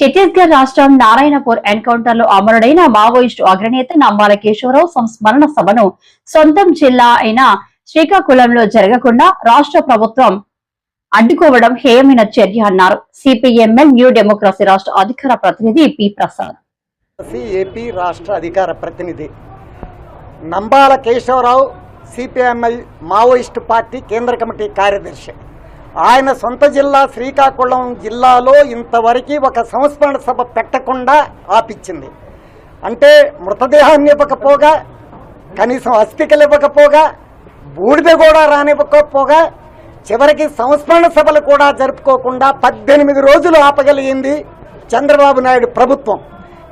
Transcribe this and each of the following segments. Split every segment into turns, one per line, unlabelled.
ఛత్తీస్గఢ్ రాష్ట్రం నారాయణపూర్ ఎన్కౌంటర్లో అమరుడైన మావోయిస్టు అగ్రనేత నంబాల కేశవరావు సంస్మరణ సభను సొంతం జిల్లా అయిన శ్రీకాకుళంలో జరగకుండా రాష్ట్ర ప్రభుత్వం అడ్డుకోవడం హేయమైన చర్య అన్నారు. సిపిఎంఎల్ న్యూ డెమోక్రసీ రాష్ట్ర అధికార ప్రతినిధి పి ప్రసాద్.
సి ఏపీ రాష్ట్ర అధికార ప్రతినిధి. Nambala Keshava Rao CPML Maoist party కేంద్ర కమిటీ కార్యదర్శి. ఆయన సొంత జిల్లా శ్రీకాకుళం జిల్లాలో ఇంతవరకు ఒక సంస్మరణ సభ పెట్టకుండా ఆపిచ్చింది అంటే మృతదేహాన్ని ఇవ్వకపోగా కనీసం అస్థికలు ఇవ్వకపోగా బూడిద కూడా రానివ్వకపోగా చివరికి సంస్మరణ సభలు కూడా జరుపుకోకుండా పద్దెనిమిది రోజులు ఆపగలిగింది చంద్రబాబు నాయుడు ప్రభుత్వం.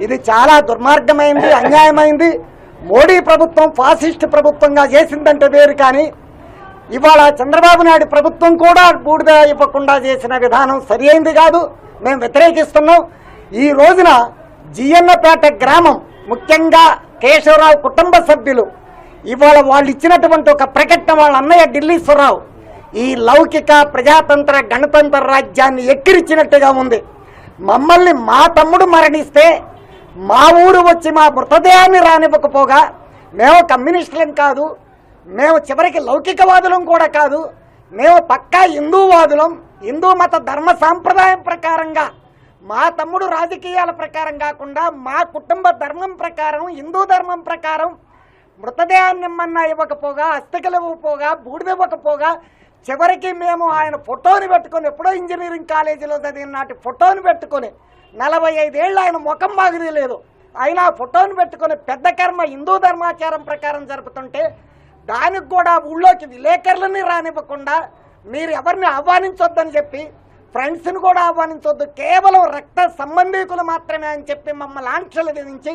ఇది చాలా దుర్మార్గమైంది అన్యాయమైంది. మోడీ ప్రభుత్వం ఫాసిస్ట్ ప్రభుత్వంగా చేసిందంటే వేరు కానీ ఇవాళ చంద్రబాబు నాయుడు ప్రభుత్వం కూడా బూడిద ఇవ్వకుండా చేసిన విధానం సరి కాదు. మేము వ్యతిరేకిస్తున్నాం. ఈ రోజున జిఎన్నపేట గ్రామం ముఖ్యంగా కేశవరావు కుటుంబ సభ్యులు ఇవాళ వాళ్ళు ఇచ్చినటువంటి ఒక ప్రకటన వాళ్ళ అన్నయ్య ఢిల్లీశ్వరరావు ఈ లౌకిక ప్రజాతంత్ర గణతంత్ర రాజ్యాన్ని ఎక్కిరిచ్చినట్టుగా ఉంది. మమ్మల్ని మా తమ్ముడు మరణిస్తే మా ఊరు వచ్చి మా మృతదేహాన్ని రానివ్వకపోగా మేము కమ్యూనిస్టులం కాదు మేము చివరికి లౌకికవాదులం కూడా కాదు మేము పక్కా హిందూవాదులం హిందూ మత ధర్మ సాంప్రదాయం ప్రకారంగా మా తమ్ముడు రాజకీయాల ప్రకారం కాకుండా మా కుటుంబ ధర్మం ప్రకారం హిందూ ధర్మం ప్రకారం మృతదేహాన్ని ఇమ్మన్నా ఇవ్వకపోగా అస్థికలు ఇవ్వకపోగా బూడిద ఇవ్వకపోగా చివరికి మేము ఆయన ఫోటోని పెట్టుకొని ఎప్పుడో ఇంజనీరింగ్ కాలేజీలో చదివిన నాటి ఫోటోని పెట్టుకొని నలభై ఐదేళ్ళు ఆయన ముఖం బాగుది లేదు అయినా ఆ ఫోటోని పెట్టుకొని పెద్ద కర్మ హిందూ ధర్మాచారం ప్రకారం జరుపుతుంటే దానికి కూడా ఊళ్ళోకి విలేకరులని రానివ్వకుండా మీరు ఎవరిని ఆహ్వానించొద్దని చెప్పి ఫ్రెండ్స్ని కూడా ఆహ్వానించొద్దు. కేవలం రక్త సంబంధికులు మాత్రమే అని చెప్పి మమ్మల్ని ఆంక్షలు విధించి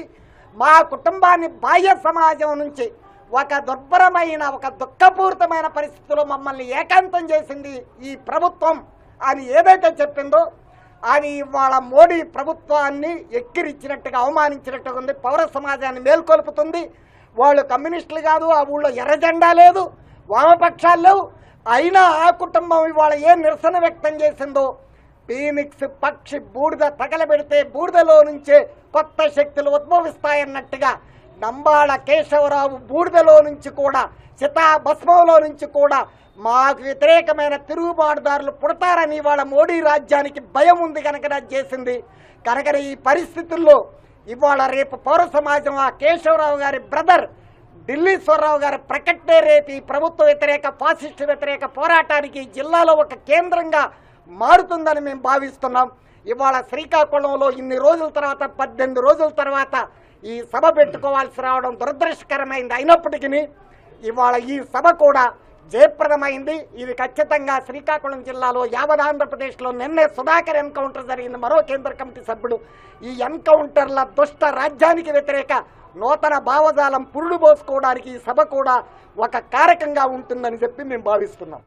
మా కుటుంబాన్ని బాహ్య సమాజం నుంచి ఒక దుర్భరమైన ఒక దుఃఖపూరితమైన పరిస్థితిలో మమ్మల్ని ఏకాంతం చేసింది ఈ ప్రభుత్వం అని ఏదైతే చెప్పిందో అది ఇవాళ మోడీ ప్రభుత్వాన్ని ఎక్కిరిచ్చినట్టుగా అవమానించినట్టుగా ఉంది పౌర సమాజాన్ని మేల్కొల్పుతుంది. వాళ్ళు కమ్యూనిస్టులు కాదు ఆ ఊళ్ళో ఎర్ర జెండా లేదు వామపక్షాలు లేవు. అయినా ఆ కుటుంబం ఇవాళ ఏ నిరసన వ్యక్తం చేసిందో పీనిక్స్ పక్షి బూడిద తగలబెడితే బూడిదలో నుంచే కొత్త శక్తులు ఉద్భవిస్తాయన్నట్టుగా నంబాళ కేశవరావు బూడిదలో నుంచి కూడా చితాభస్మంలో నుంచి కూడా మాకు వ్యతిరేకమైన తిరుగుబాటుదారులు పుడతారని ఇవాళ మోడీ రాజ్యానికి భయం ఉంది కనుక చేసింది. కనుక ఈ పరిస్థితుల్లో ఇవాళ రేపు పౌర సమాజం ఆ కేశవరావు గారి బ్రదర్ ఢిల్లీశ్వరరావు గారి ప్రకటనే రేపు ఈ ప్రభుత్వ వ్యతిరేక ఫాసిస్ట్ వ్యతిరేక పోరాటానికి జిల్లాలో ఒక కేంద్రంగా మారుతుందని మేము భావిస్తున్నాం. ఇవాళ శ్రీకాకుళంలో ఇన్ని రోజుల తర్వాత పద్దెనిమిది రోజుల తర్వాత ఈ సభ పెట్టుకోవాల్సి రావడం దురదృష్టకరమైంది. అయినప్పటికీ ఇవాళ ఈ సభ కూడా జయప్రదమైంది. ఇది ఖచ్చితంగా శ్రీకాకుళం జిల్లాలో యావత్ ఆంధ్రప్రదేశ్లో నిన్నే సుధాకర్ ఎన్కౌంటర్ జరిగింది. మరో కేంద్ర కమిటీ సభ్యుడు. ఈ ఎన్కౌంటర్ల దుష్ట రాజ్యానికి వ్యతిరేక నూతన భావజాలం పురుడు పోసుకోవడానికి ఈ సభ కూడా ఒక కారకంగా ఉంటుందని చెప్పి మేము భావిస్తున్నాం.